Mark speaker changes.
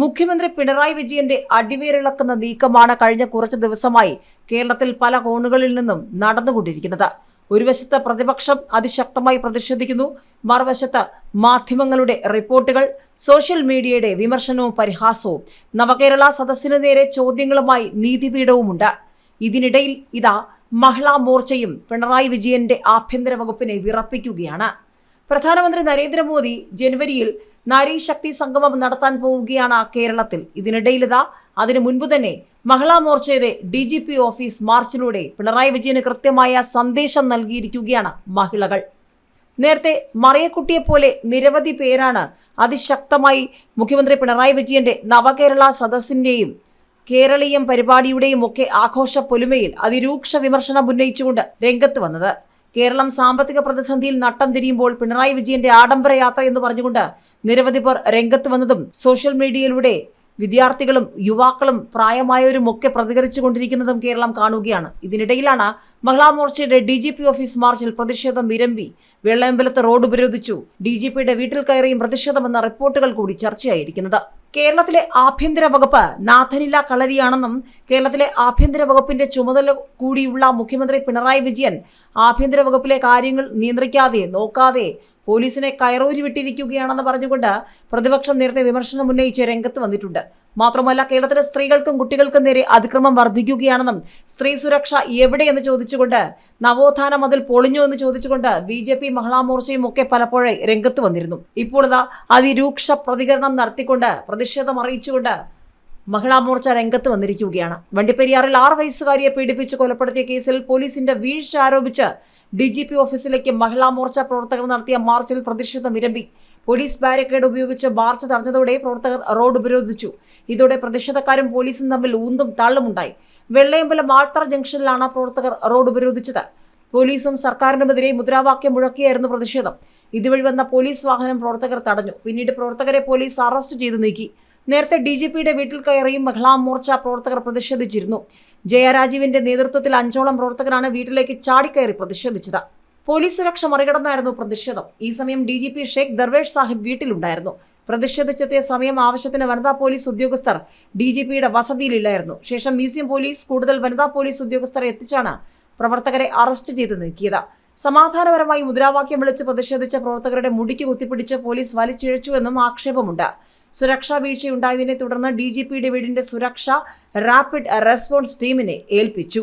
Speaker 1: മുഖ്യമന്ത്രി പിണറായി വിജയന്റെ അടിവേരിളക്കുന്ന നീക്കമാണ് കഴിഞ്ഞ കുറച്ച് ദിവസമായി കേരളത്തിൽ പല കോണുകളിൽ നിന്നും നടന്നുകൊണ്ടിരിക്കുന്നത്. ഒരു വശത്ത് പ്രതിപക്ഷം അതിശക്തമായി പ്രതിഷേധിക്കുന്നു മറുവശത്ത് മാധ്യമങ്ങളുടെ റിപ്പോർട്ടുകൾ സോഷ്യൽ മീഡിയയുടെ വിമർശനവും പരിഹാസവും നവകേരള സദസ്സിനു നേരെ ചോദ്യങ്ങളുമായി നീതിപീഠവുമുണ്ട്. ഇതിനിടയിൽ ഇതാ മഹിളാ മോർച്ചയും പിണറായി വിജയന്റെ ആഭ്യന്തര വകുപ്പിനെ വിറപ്പിക്കുകയാണ്. പ്രധാനമന്ത്രി നരേന്ദ്രമോദി ജനുവരിയിൽ നാരി ശക്തി സംഗമം നടത്താൻ പോവുകയാണ് കേരളത്തിൽ. ഇതിനിടയിലിതാ അതിനു മുൻപ് തന്നെ മഹിളാ മോർച്ചയുടെ ഡി ജി പി ഓഫീസ് മാർച്ചിലൂടെ പിണറായി വിജയന് കൃത്യമായ സന്ദേശം നൽകിയിരിക്കുകയാണ് മഹിളകൾ. നേരത്തെ മറിയക്കുട്ടിയെ പോലെ നിരവധി പേരാണ് അതിശക്തമായി മുഖ്യമന്ത്രി പിണറായി വിജയന്റെ നവകേരള സദസ്സിന്റെയും കേരളീയം പരിപാടിയുടെയും ഒക്കെ ആഘോഷ പൊലിമയിൽ അതിരൂക്ഷ വിമർശനം ഉന്നയിച്ചുകൊണ്ട് രംഗത്ത് വന്നത്. കേരളം സാമ്പത്തിക പ്രതിസന്ധിയിൽ നട്ടം തിരിയുമ്പോൾ പിണറായി വിജയന്റെ ആഡംബര യാത്ര എന്ന് പറഞ്ഞുകൊണ്ട് നിരവധി പേർ രംഗത്ത് വന്നതും സോഷ്യൽ മീഡിയയിലൂടെ വിദ്യാർത്ഥികളും യുവാക്കളും പ്രായമായവരും ഒക്കെ പ്രതികരിച്ചു കൊണ്ടിരിക്കുന്നതും കേരളം കാണുകയാണ്. ഇതിനിടയിലാണ് മഹിളാ മോർച്ചയുടെ ഡി ജി പി ഓഫീസ് മാർച്ചിൽ പ്രതിഷേധം വിരമ്പി വെള്ളയമ്പലത്ത് റോഡ് ഉപരോധിച്ചു. ഡി ജി പിയുടെ വീട്ടിൽ കയറിയും പ്രതിഷേധമെന്ന റിപ്പോർട്ടുകൾ കൂടി ചർച്ചയായിരിക്കുന്നത്. കേരളത്തിലെ ആഭ്യന്തര വകുപ്പ് നാഥനില്ല കളരിയാണെന്നും കേരളത്തിലെ ആഭ്യന്തര വകുപ്പിന്റെ ചുമതല കൂടിയുള്ള മുഖ്യമന്ത്രി പിണറായി വിജയൻ ആഭ്യന്തര വകുപ്പിലെ കാര്യങ്ങൾ നിയന്ത്രിക്കാതെ നോക്കാതെ പോലീസിനെ കയറൂരി വിട്ടിരിക്കുകയാണെന്ന് പറഞ്ഞുകൊണ്ട് പ്രതിപക്ഷം നേരത്തെ വിമർശനം ഉന്നയിച്ച് രംഗത്ത് വന്നിട്ടുണ്ട്. മാത്രമല്ല കേരളത്തിലെ സ്ത്രീകൾക്കും കുട്ടികൾക്കും നേരെ അതിക്രമം വർദ്ധിക്കുകയാണെന്നും സ്ത്രീ സുരക്ഷ എവിടെയെന്ന് ചോദിച്ചുകൊണ്ട് നവോത്ഥാനം അതിൽ പൊളിഞ്ഞു എന്ന് ചോദിച്ചുകൊണ്ട് ബി ജെ പി മഹിളാമോർച്ചയും ഒക്കെ പലപ്പോഴേ രംഗത്ത് വന്നിരുന്നു. ഇപ്പോൾ അതിരൂക്ഷ പ്രതികരണം നടത്തിക്കൊണ്ട് പ്രതിഷേധം അറിയിച്ചുകൊണ്ട് മഹിളാ മോർച്ച രംഗത്ത് വന്നിരിക്കുകയാണ്. വണ്ടിപ്പെരിയാറിൽ ആറ് വയസ്സുകാരിയെ പീഡിപ്പിച്ച് കൊലപ്പെടുത്തിയ കേസിൽ പോലീസിന്റെ വീഴ്ച ആരോപിച്ച് ഡി ജി പി ഓഫീസിലേക്ക് മഹിളാ മോർച്ച പ്രവർത്തകർ നടത്തിയ മാർച്ചിൽ പ്രതിഷേധം ഇരമ്പി പോലീസ് ബാരിക്കേഡ് ഉപയോഗിച്ച് മാർച്ച് തടഞ്ഞതോടെ പ്രവർത്തകർ റോഡ് ഉപരോധിച്ചു. ഇതോടെ പ്രതിഷേധക്കാരും പോലീസും തമ്മിൽ ഊന്തും തള്ളുമുണ്ടായി. വെള്ളയമ്പലം ആൾത്തറ ജംഗ്ഷനിലാണ് പ്രവർത്തകർ റോഡ് ഉപരോധിച്ചത്. പോലീസും സർക്കാരിനുമെതിരെ മുദ്രാവാക്യം മുഴക്കിയായിരുന്നു പ്രതിഷേധം. ഇതുവഴി വന്ന പോലീസ് വാഹനം പ്രവർത്തകർ തടഞ്ഞു. പിന്നീട് പ്രവർത്തകരെ പോലീസ് അറസ്റ്റ് ചെയ്തു നീക്കി. നേരത്തെ ഡി ജി പിയുടെ വീട്ടിൽ കയറിയും മഹിളാ മോർച്ച പ്രവർത്തകർ പ്രതിഷേധിച്ചിരുന്നു. ജയരാജീവിന്റെ നേതൃത്വത്തിൽ അഞ്ചോളം പ്രവർത്തകരാണ് വീട്ടിലേക്ക് ചാടിക്കയറി പ്രതിഷേധിച്ചത്. പോലീസ് സുരക്ഷ മറികടന്നായിരുന്നു പ്രതിഷേധം. ഈ സമയം D G P Shaikh Darvesh Saheb വീട്ടിലുണ്ടായിരുന്നു. പ്രതിഷേധിച്ചെത്തിയ സമയം ആവശ്യത്തിന് വനിതാ പോലീസ് ഉദ്യോഗസ്ഥർ ഡി ജി പിയുടെ വസതിയിലില്ലായിരുന്നു. ശേഷം മ്യൂസിയം പോലീസ് കൂടുതൽ വനിതാ പോലീസ് ഉദ്യോഗസ്ഥരെ എത്തിച്ചാണ് പ്രവർത്തകരെ അറസ്റ്റ് ചെയ്ത് നീക്കിയത്. സമാധാനപരമായി മുദ്രാവാക്യം വിളിച്ച് പ്രതിഷേധിച്ച പ്രവർത്തകരുടെ മുടിക്ക് കുത്തിപ്പിടിച്ച് പോലീസ് വലിച്ചിഴച്ചുവെന്നും ആക്ഷേപമുണ്ട്. സുരക്ഷാ വീഴ്ചയുണ്ടായതിനെ തുടർന്ന് ഡി ജി പിയുടെ വീടിന്റെ സുരക്ഷ റാപ്പിഡ് റെസ്പോൺസ് ടീമിനെ ഏൽപ്പിച്ചു.